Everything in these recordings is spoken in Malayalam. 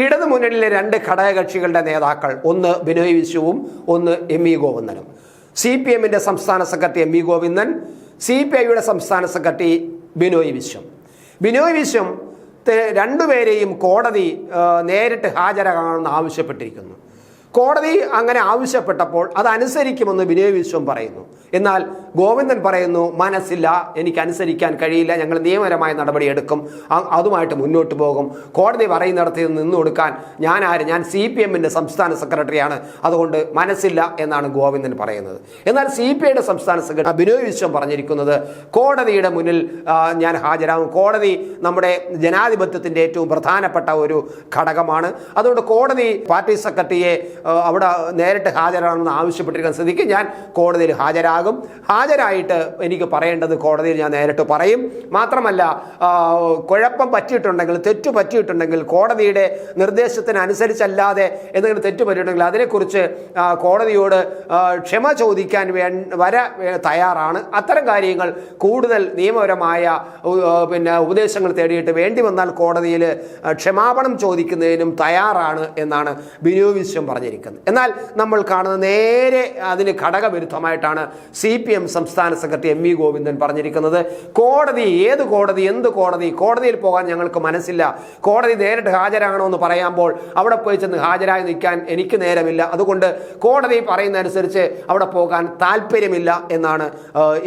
ഇടതു മുന്നണിയിലെ രണ്ട് ഘടകകക്ഷികളുടെ നേതാക്കൾ ഒന്ന് ബിനോയ് വിശ്വവും ഒന്ന് എം ഇ ഗോവിന്ദനും. സി പി എമ്മിന്റെ സംസ്ഥാന secretary M E Govindan C P ഐയുടെ സംസ്ഥാന സെക്രട്ടറി ബിനോയ് വിശ്വം. ബിനോയ് വിശ്വം രണ്ടുപേരെയും കോടതി നേരിട്ട് ഹാജരാകണമെന്ന് ആവശ്യപ്പെട്ടിരിക്കുന്നു. കോടതി അങ്ങനെ ആവശ്യപ്പെട്ടപ്പോൾ അതനുസരിക്കുമെന്ന് ബിനോയ് വിശ്വം പറയുന്നു. എന്നാൽ ഗോവിന്ദൻ പറയുന്നു മനസ്സില്ല എനിക്ക് അനുസരിക്കാൻ കഴിയില്ല. ഞങ്ങൾ നിയമപരമായ നടപടി എടുക്കും. അതുമായിട്ട് മുന്നോട്ട് പോകും. കോടതി പറയുന്നിടത്ത് നിന്ന് കൊടുക്കാൻ ഞാൻ ആര്? ഞാൻ സി പി എമ്മിന്റെ സംസ്ഥാന സെക്രട്ടറിയാണ്. അതുകൊണ്ട് മനസ്സില്ല എന്നാണ് ഗോവിന്ദൻ പറയുന്നത്. എന്നാൽ സി പി ഐയുടെ സംസ്ഥാന സെക്രട്ടറി ബിനോയ് വിശ്വം പറഞ്ഞിരിക്കുന്നത് കോടതിയുടെ മുന്നിൽ ഞാൻ ഹാജരാകും. കോടതി നമ്മുടെ ജനാധിപത്യത്തിന്റെ ഏറ്റവും പ്രധാനപ്പെട്ട ഒരു ഘടകമാണ്. അതുകൊണ്ട് കോടതി പാർട്ടി സെക്രട്ടറിയെ അവിടെ നേരിട്ട് ഹാജരാകണമെന്ന് ആവശ്യപ്പെട്ടിരിക്കുന്ന സ്ഥിതിക്ക് ഞാൻ കോടതിയിൽ ഹാജരാകും. ഹാജരായിട്ട് എനിക്ക് പറയേണ്ടത് കോടതിയിൽ ഞാൻ നേരിട്ട് പറയും. മാത്രമല്ല കുഴപ്പം പറ്റിയിട്ടുണ്ടെങ്കിൽ തെറ്റ് പറ്റിയിട്ടുണ്ടെങ്കിൽ കോടതിയുടെ നിർദ്ദേശത്തിനനുസരിച്ചല്ലാതെ എന്തെങ്കിലും തെറ്റ് പറ്റിയിട്ടുണ്ടെങ്കിൽ അതിനെക്കുറിച്ച് കോടതിയോട് ക്ഷമ ചോദിക്കാൻ വേ വര തയ്യാറാണ്. അത്തരം കാര്യങ്ങൾ കൂടുതൽ നിയമപരമായ പിന്നെ ഉപദേശങ്ങൾ തേടിയിട്ട് വേണ്ടി വന്നാൽ കോടതിയിൽ ക്ഷമാപണം ചോദിക്കുന്നതിനും തയ്യാറാണ് എന്നാണ് ബിനു വിശ്വം എന്നാൽ നമ്മൾ കാണുന്ന നേരെ അതിന് ഘടകവിരുദ്ധമായിട്ടാണ് സി പി എം സംസ്ഥാന സെക്രട്ടറി എം വി ഗോവിന്ദൻ പറഞ്ഞിരിക്കുന്നത്. കോടതി ഏത് കോടതി എന്ത് കോടതി? കോടതിയിൽ പോകാൻ ഞങ്ങൾക്ക് മനസ്സില്ല. കോടതി നേരിട്ട് ഹാജരാകണമെന്ന് പറയുമ്പോൾ അവിടെ പോയി ചെന്ന് ഹാജരായി നിൽക്കാൻ എനിക്ക് നേരമില്ല. അതുകൊണ്ട് കോടതി പറയുന്നതനുസരിച്ച് അവിടെ പോകാൻ താല്പര്യമില്ല എന്നാണ്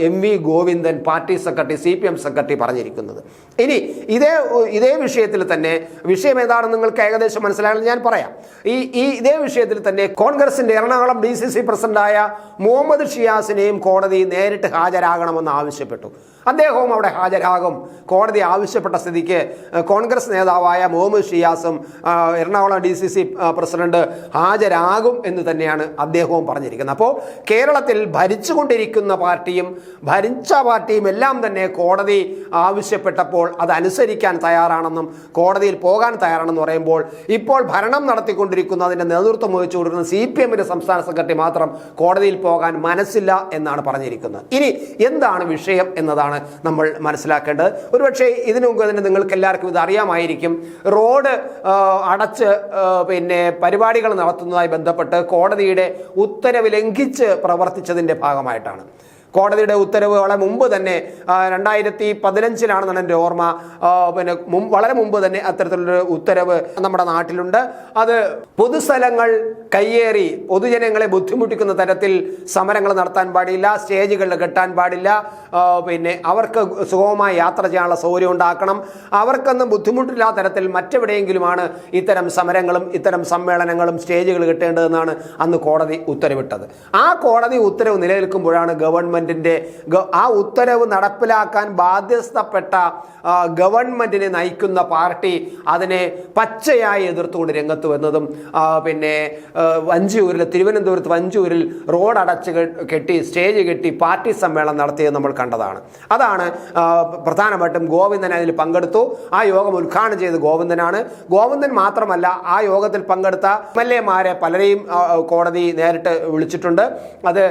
M V Govindan party secretary C P M secretary പറഞ്ഞിരിക്കുന്നത്. ഇനി ഇതേ ഇതേ വിഷയത്തിൽ തന്നെ വിഷയം ഏതാണെന്ന് നിങ്ങൾക്ക് ഏകദേശം മനസ്സിലായാലും ഞാൻ പറയാം. ഈ ഈ ഇതേ വിഷയത്തിൽ തന്നെ കോൺഗ്രസിന്റെ എറണാകുളം ഡി സി സി പ്രസിഡന്റായ മുഹമ്മദ് ഷിയാസിനെയും കോടതി നേരിട്ട് ഹാജരാകണമെന്ന് ആവശ്യപ്പെട്ടു. അദ്ദേഹവും അവിടെ ഹാജരാകും. കോടതി ആവശ്യപ്പെട്ട സ്ഥിതിക്ക് കോൺഗ്രസ് നേതാവായ Muhammad ഷിയാസും Ernakulam D C C president ഹാജരാകും എന്ന് തന്നെയാണ് അദ്ദേഹവും പറഞ്ഞിരിക്കുന്നത്. അപ്പോൾ കേരളത്തിൽ ഭരിച്ചുകൊണ്ടിരിക്കുന്ന പാർട്ടിയും ഭരിച്ച പാർട്ടിയും എല്ലാം തന്നെ കോടതി ആവശ്യപ്പെട്ടപ്പോൾ അതനുസരിക്കാൻ തയ്യാറാണെന്നും കോടതിയിൽ പോകാൻ തയ്യാറാണെന്ന് പറയുമ്പോൾ ഇപ്പോൾ ഭരണം നടത്തിക്കൊണ്ടിരിക്കുന്ന അതിന്റെ നേതൃത്വം വഹിച്ചു കൊടുക്കുന്ന സി പി എമ്മിന്റെ സംസ്ഥാന സെക്രട്ടറി മാത്രം കോടതിയിൽ പോകാൻ മനസ്സില്ല എന്നാണ് പറഞ്ഞിരിക്കുന്നത്. ഇനി എന്താണ് വിഷയം എന്നതാണ് നമ്മൾ മനസ്സിലാക്കേണ്ടത്. ഒരുപക്ഷെ ഇതിനു മുമ്പ് തന്നെ നിങ്ങൾക്ക് എല്ലാവർക്കും ഇത് അറിയാമായിരിക്കും. റോഡ് അടച്ച് പിന്നെ പരിപാടികൾ നടത്തുന്നതുമായി ബന്ധപ്പെട്ട് കോടതിയുടെ ഉത്തരവ് ലംഘിച്ച് പ്രവർത്തിച്ചതിന്റെ ഭാഗമായിട്ടാണ്. കോടതിയുടെ ഉത്തരവ് വളരെ മുമ്പ് തന്നെ രണ്ടായിരത്തി പതിനഞ്ചിലാണെന്നാണ് എന്റെ ഓർമ്മ. പിന്നെ വളരെ മുമ്പ് തന്നെ അത്തരത്തിലൊരു ഉത്തരവ് നമ്മുടെ നാട്ടിലുണ്ട്. അത് പൊതുസ്ഥലങ്ങൾ കയ്യേറി പൊതുജനങ്ങളെ ബുദ്ധിമുട്ടിക്കുന്ന തരത്തിൽ സമരങ്ങൾ നടത്താൻ പാടില്ല സ്റ്റേജുകളിൽ കെട്ടാൻ പാടില്ല. പിന്നെ അവർക്ക് സുഗമമായി യാത്ര ചെയ്യാനുള്ള സൗകര്യം ഉണ്ടാക്കണം. അവർക്കൊന്നും ബുദ്ധിമുട്ടില്ലാത്ത തരത്തിൽ മറ്റെവിടെയെങ്കിലുമാണ് ഇത്തരം സമരങ്ങളും ഇത്തരം സമ്മേളനങ്ങളും സ്റ്റേജുകൾ കിട്ടേണ്ടതെന്നാണ് അന്ന് കോടതി ഉത്തരവിട്ടത്. ആ കോടതി ഉത്തരവ് നിലനിൽക്കുമ്പോഴാണ് ഗവൺമെന്റിന്റെ ഗ- ആ ഉത്തരവ് നടപ്പിലാക്കാൻ ബാധ്യസ്ഥപ്പെട്ട ഗവൺമെന്റിനെ നയിക്കുന്ന പാർട്ടി അതിനെ പച്ചയായി എതിർത്തുകൊണ്ട് രംഗത്ത് വന്നതും പിന്നെ വഞ്ചിയൂരിൽ തിരുവനന്തപുരത്ത് വഞ്ചിയൂരിൽ റോഡ് അടച്ച് കെട്ടി സ്റ്റേജ് കെട്ടി പാർട്ടി സമ്മേളനം നടത്തിയത് നമ്മൾ കണ്ടതാണ്. അതാണ് പ്രധാനമായിട്ടും ഗോവിന്ദൻ അതിൽ പങ്കെടുത്തു. ആ യോഗം ഉദ്ഘാടനം ചെയ്ത് ഗോവിന്ദനാണ്. ഗോവിന്ദൻ മാത്രമല്ല ആ യോഗത്തിൽ പങ്കെടുത്ത എം എൽ എമാരെ പലരെയും കോടതി നേരിട്ട് വിളിച്ചിട്ടുണ്ട്. അത്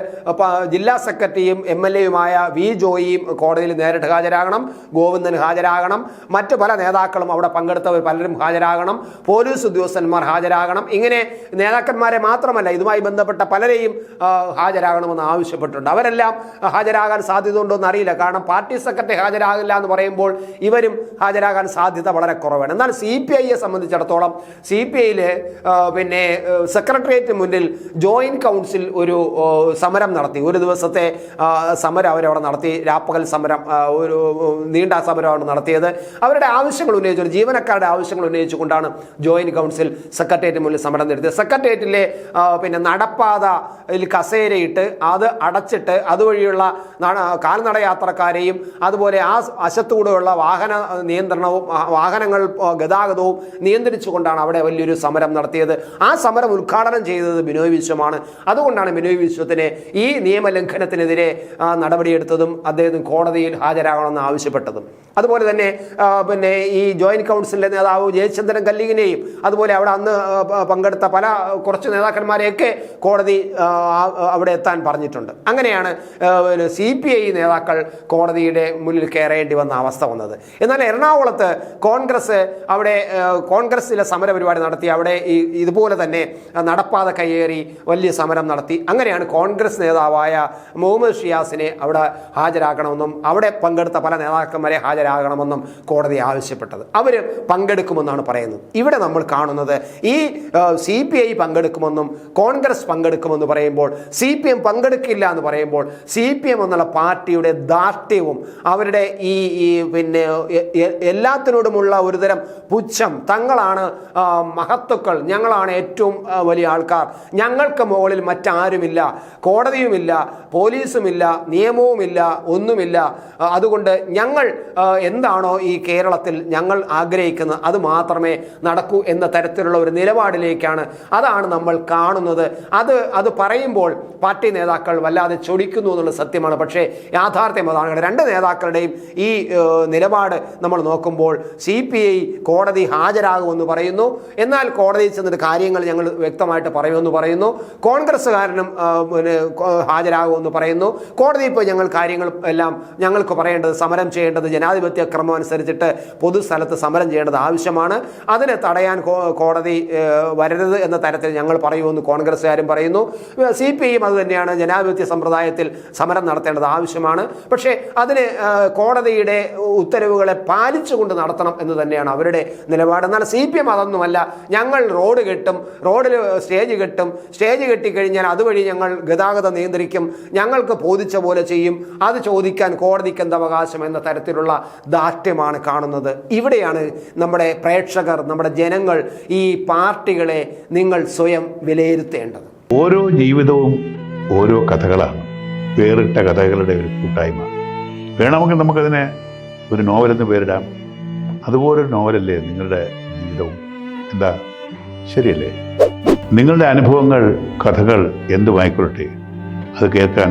ജില്ലാ സെക്രട്ടറിയും എം എൽ എയുമായ വി ജോയിയും കോടതിയിൽ നേരിട്ട് ഹാജരാകണം ഗോവിന്ദൻ ഹാജരാകണം മറ്റു പല നേതാക്കളും അവിടെ പങ്കെടുത്തവർ പലരും ഹാജരാകണം പോലീസ് ഉദ്യോഗസ്ഥന്മാർ ഹാജരാകണം. ഇങ്ങനെ നേതാക്കന്മാരെ മാത്രമല്ല ഇതുമായി ബന്ധപ്പെട്ട പലരെയും ഹാജരാകണമെന്ന് ആവശ്യപ്പെട്ടിട്ടുണ്ട്. അവരെല്ലാം ഹാജരാകാൻ സാധ്യത ഉണ്ടോയെന്ന് അറിയില്ല കാരണം പാർട്ടി സെക്രട്ടറി ഹാജരാകില്ല എന്ന് പറയുമ്പോൾ ഇവരും ഹാജരാകാൻ സാധ്യത വളരെ കുറവാണ്. എന്നാൽ സി പി ഐയെ സംബന്ധിച്ചിടത്തോളം സി പി ഐയിലെ പിന്നെ സെക്രട്ടേറിയറ്റിന് സെക്രട്ടേറിയറ്റ് മുന്നിൽ ജോയിന്റ് കൗൺസിൽ ഒരു സമരം നടത്തി. ഒരു ദിവസത്തെ സമരം അവരവിടെ നടത്തി രാപ്പകൽ സമരം ഒരു നീണ്ട സമരമാണ് നടത്തിയത്. അവരുടെ ആവശ്യങ്ങൾ ഉന്നയിച്ചു. ജീവനക്കാരുടെ ആവശ്യങ്ങൾ ഉന്നയിച്ചുകൊണ്ടാണ് ജോയിന്റ് കൗൺസിൽ സെക്രട്ടേറിയറ്റ് മുന്നിൽ സമരം നടത്തിയത്. സെക്രട്ടേറിയറ്റിലെ പിന്നെ നടപ്പാതയിൽ കസേരയിട്ട് അത് അടച്ചിട്ട് അതുവഴിയുള്ള നട- കാൽനട യാത്രക്കാരെയും അതുപോലെ ആ വശത്തൂടെയുള്ള വാഹന നിയന്ത്രണവും വാഹനങ്ങൾ ഗതാഗതവും നിയന്ത്രിച്ചുകൊണ്ടാണ് അവിടെ വലിയൊരു സമരം നടത്തിയത്. ആ സമരം ഉദ്ഘാടനം ചെയ്തത് ബിനോയ് വിശ്വമാണ്. അതുകൊണ്ടാണ് ബിനോയ് വിശ്വത്തിന് ഈ നിയമലംഘനത്തിനെതിരെ നടപടിയെടുത്തതും അദ്ദേഹം കോടതിയിൽ ഹാജരാകണമെന്ന് ആവശ്യപ്പെട്ടതും. അതുപോലെ തന്നെ പിന്നെ ഈ ജോയിന്റ് കൗൺസിലിലെ നേതാവ് ജയചന്ദ്രൻ കല്ലിങ്ങിനെയും അതുപോലെ അവിടെ അന്ന് പങ്കെടുത്ത പല കുറച്ച് നേതാക്കന്മാരെയൊക്കെ കോടതി അവിടെ എത്താൻ പറഞ്ഞിട്ടുണ്ട്. അങ്ങനെയാണ് സി പി ഐ നേതാക്കൾ കോടതിയുടെ മുന്നിൽ കയറേണ്ടി വന്ന അവസ്ഥ വന്നത്. എന്നാൽ എറണാകുളത്ത് കോൺഗ്രസ് അവിടെ കോൺഗ്രസ്സിലെ കോൺഗ്രസിലെ സമര പരിപാടി നടത്തി അവിടെ ഈ ഇതുപോലെ തന്നെ നടപ്പാത കയ്യേറി വലിയ സമരം നടത്തി. അങ്ങനെയാണ് കോൺഗ്രസ് നേതാവായ മുഹമ്മദ് ഷിയാസിനെ അവിടെ ഹാജരാക്കണമെന്നും അവിടെ പങ്കെടുത്ത പല നേതാക്കന്മാരെ ഹാജരാകണമെന്നും കോടതി ആവശ്യപ്പെട്ടത്. അവർ പങ്കെടുക്കുമെന്നാണ് പറയുന്നത്. ഇവിടെ നമ്മൾ കാണുന്നത് ഈ സി പി ഐ പങ്കെടുക്കുമെന്നും കോൺഗ്രസ് പങ്കെടുക്കുമെന്ന് പറയുമ്പോൾ സി പി എം പങ്കെടുക്കില്ല എന്ന് പറയുമ്പോൾ സി പി എം എന്നുള്ള പാർട്ടിയുടെ ദാർഢ്യവും അവരുടെ ഈ പിന്നെ എല്ലാത്തിനോടുമുള്ള ഒരുതരം പുച്ഛം തങ്ങളാണ് മഹത്തുക്കൾ ഞങ്ങളാണ് ഏറ്റവും വലിയ ആൾക്കാർ ഞങ്ങൾക്ക് മുകളിൽ മറ്റാരുമില്ല കോടതിയുമില്ല പോലീസുമില്ല നിയമവുമില്ല ഒന്നുമില്ല. അതുകൊണ്ട് ഞങ്ങൾ എന്താണോ ഈ കേരളത്തിൽ ഞങ്ങൾ ആഗ്രഹിക്കുന്നത് അത് മാത്രമേ നടക്കൂ എന്ന തരത്തിലുള്ള ഒരു നിലപാടിലേക്കാണ്. അതാണ് നമ്മൾ കാണുന്നത്. അത് അത് പറയുമ്പോൾ പാർട്ടി നേതാക്കൾ വല്ലാതെ ചൊടിക്കുന്നു എന്നുള്ള സത്യമാണ്. പക്ഷേ യാഥാർത്ഥ്യം അതാണ്. രണ്ട് നേതാക്കളുടെയും ഈ നിലപാട് നമ്മൾ നോക്കുമ്പോൾ സി പി ഐ കോടതി ഹാജരാകുമെന്ന് പറയുന്നു. എന്നാൽ കോടതിയിൽ ചെന്നിട്ട് കാര്യങ്ങൾ ഞങ്ങൾ വ്യക്തമായിട്ട് പറയുമെന്ന് പറയുന്നു. കോൺഗ്രസ്സുകാരനും ഹാജരാകുമെന്ന് പറയുന്നു. കോടതി ഇപ്പോൾ ഞങ്ങൾ കാര്യങ്ങൾ എല്ലാം ഞങ്ങൾക്ക് പറയേണ്ടത് സമരം ചെയ്യേണ്ടത് ജനാധിപത്യ ക്രമം അനുസരിച്ചിട്ട് പൊതുസ്ഥലത്ത് സമരം ചെയ്യേണ്ടത് ആവശ്യമാണ്. അതിനെ തടയാൻ കോടതി വരരുത് എന്ന തരത്തിൽ ഞങ്ങൾ പറയുമെന്ന് കോൺഗ്രസ്സുകാരും പറയുന്നു. സി പി ഐയും അതുതന്നെയാണ് ജനാധിപത്യ സമ്പ്രദായത്തിൽ സമരം നടത്തേണ്ടത് ആവശ്യമാണ്. പക്ഷേ അതിന് കോടതിയുടെ ഉത്തരവുകളെ പാലിച്ചുകൊണ്ട് നടത്തണം എന്ന് തന്നെയാണ് അവരുടെ നിലപാട്. എന്നാൽ സി പി എം അതൊന്നുമല്ല. ഞങ്ങൾ റോഡ് കെട്ടും റോഡിൽ സ്റ്റേജ് കെട്ടും. സ്റ്റേജ് കെട്ടിക്കഴിഞ്ഞാൽ അതുവഴി ഞങ്ങൾ ഗതാഗതം നിയന്ത്രിക്കും. ഞങ്ങൾക്ക് ബോധിച്ച പോലെ ചെയ്യും. അത് ചോദിക്കാൻ കോടതിക്ക് എന്ത് അവകാശം എന്ന തരത്തിലുള്ള ദാർഢ്യമാണ് കാണുന്നത്. ഇവിടെയാണ് നമ്മുടെ പ്രേക്ഷകർ നമ്മുടെ ജനങ്ങൾ ഈ പാർട്ടികളെ നിങ്ങൾ സ്വയം വിലയിരുത്തേണ്ടത്. ഓരോ ജീവിതവും ഓരോ കഥകളാണ്. വേറിട്ട കഥകളുടെ ഒരു കൂട്ടായ്മ. വേണമെങ്കിൽ നമുക്കതിനെ ഒരു നോവലെന്ന് പേരിടാം. അതുപോലൊരു നോവലല്ലേ നിങ്ങളുടെ ജീവിതവും? എന്താ? ശരിയല്ലേ? നിങ്ങളുടെ അനുഭവങ്ങൾ കഥകൾ എന്തുമായിക്കൊള്ളട്ടെ? അത് കേൾക്കാൻ